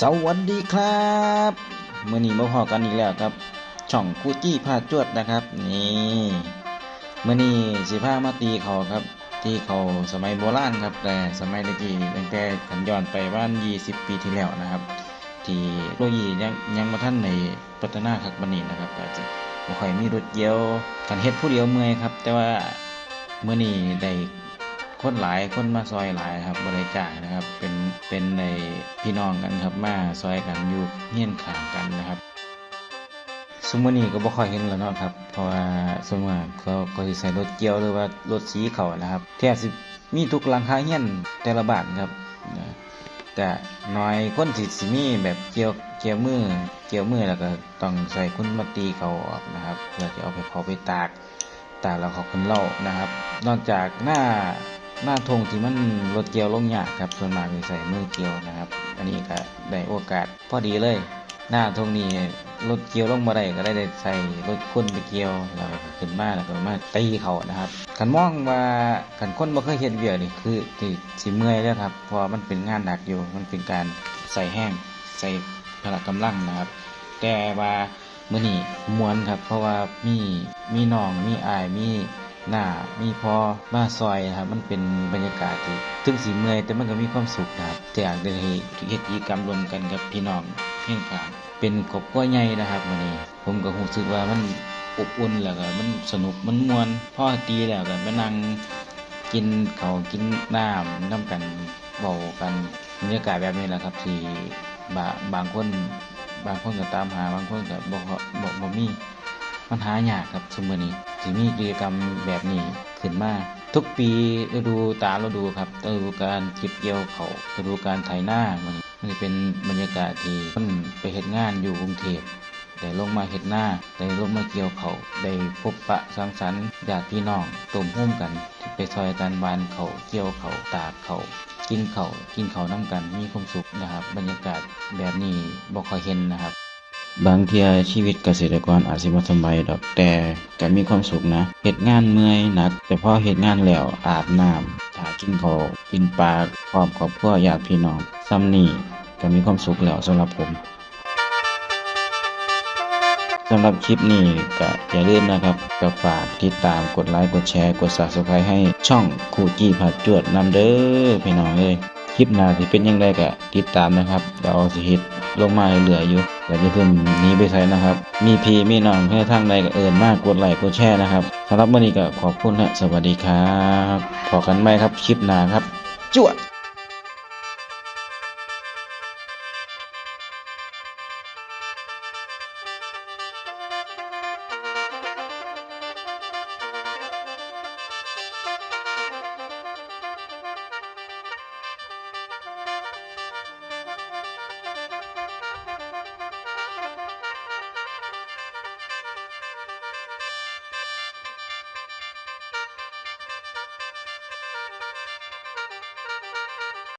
สวัสดีครับเมื่อนี้มาพอกันอีกแล้วครับ ช่องกูจี้พาจวดนะครับ นี่เมื่อนี้สิพามาตีเขาครับ ตีเขาสมัยโบราณครับ แต่สมัยตะกี้ตั้งแต่ขันย้อนไปบ้าน20ปีที่แล้วนะครับ ที่โลยียังยังมาท่านในพัฒนาคักบันนี้นะครับก็จะบ่ค่อยมีรถเยี่ยวกันเฮ็ดผู้เดียวเมื่อยครับ แต่ว่าเมื่อนี้ได้ คนหลายคนมาซอยหลายครับบริจาคนะครับ เป็นเป็นในพี่น้องกันครับมาซอยกันอยู่เฮียนขางกันนะครับสมมตินี้ก็บ่ค่อยเห็นแล้วเนาะครับ เพราะว่าสมมติเขาก็สิใส่รถเกี่ยวหรือว่ารถสีเขานะครับแทบสิมีทุกหลังคาเฮียนแต่ละบานครับนะก็น้อยคนสิสิมีแบบเกี่ยวเกี่ยวมือเกี่ยวมือแล้วก็ต้องใส่คุณมาตีเขาออกนะครับเพื่อจะเอาไปเผาไปตากตากแล้วเขาขึ้นเล่านะครับ นอกจากหน้า หน้าธงที่มันรถเกียวลงยากครับส่วนมากจะใส่มือเกียวนะครับ อันนี้ก็ได้โอกาสพอดีเลย หน้าธงนี้รถเกียวลงมาได้ก็ได้ได้ใส่รถคนไปเกียวแล้วก็ขึ้นมาแล้วก็มาตีเขานะครับขันมองว่าขันคนบ่เคยเห็นเวียกนี่คือที่สิเมื่อยแล้วครับเพราะมันเป็นงานหนักอยู่มันเป็นการใส่แห้งใส่พละกำลังนะครับ แต่ว่ามื่อนี้มวนครับ เพราะว่ามีมีน้องมีอายมี หน้ามีพอมาซอยนะครับมันเป็นบรรยากาศที่ถึงสีเมื่อยแต่มันก็มีความสุขนะครับแต่อยากได้เฮ็ดกิจกรรมรวมกันกับพี่น้องเพียงข้างเป็นครอบครัวใหญ่นะครับวันนี้ ผมก็รู้สึกว่ามันอบอุ่นแล้วก็มันสนุกมันม่วนพ่อตีแล้วก็มานั่งกินเขากินน้ำน้ำกันเบากันบรรยากาศแบบนี้แหละครับที่บาบางคนบางคนก็ตามหาบางคนก็บอกบอกบ่มีมันหายากครับสมมตินี้ ที่มีกิจกรรมแบบนี้ขึ้นมาทุกปีฤดูตาฤดูครับฤดูการเก็บเกี่ยวเขาฤดูการไถนามันมันจะเป็นบรรยากาศที่คนไปเฮ็ดงานอยู่กรุงเทพได้ลงมาเฮ็ดหน้าได้ลงมาเกี่ยวเขาได้พบปะสังสรรค์ญาติพี่น้องต้มห่มกัน ไปซอยกันบานเขาเกี่ยวเขาตากเขากินเขากินเขาน้ำกันมีความสุขนะครับ บรรยากาศแบบนี้บ่ค่อยเห็นนะครับ บางเทียชีวิตเกษตรกรอาจสิบ่สำบายดอกแต่ก็มีความสุขนะเฮ็ดงานเมื่อยหนัก แต่พอเฮ็ดงานแล้วอาบน้ำถากินข้าวกินปลาพร้อมครอบครัวญาติพี่น้องซ้ำนี้ก็มีความสุขแล้วสำหรับผมสำหรับคลิปนี้ก็อย่าลืมนะครับก็ฝากติดตามกดไลค์กดแชร์กด Subscribe ให้ช่องคูจี้ผัดจวดนำเด้อพี่น้องเอ้ยคลิปหน้าสิเป็นยังไงก็ติดตามนะครับเดี๋ยวเอาสิเฮ็ด ลงมาเหลืออยู่อย่าไปเพิ่มหนีไปใส่นะครับ มีพีมีน้องเพื่อทางใดก็เอิญมากกดไลค์กดแชร์นะครับสำหรับวันนี้ก็ขอบคุณนะสวัสดีครับพอกันไหมครับคลิปหน้าครับ จวด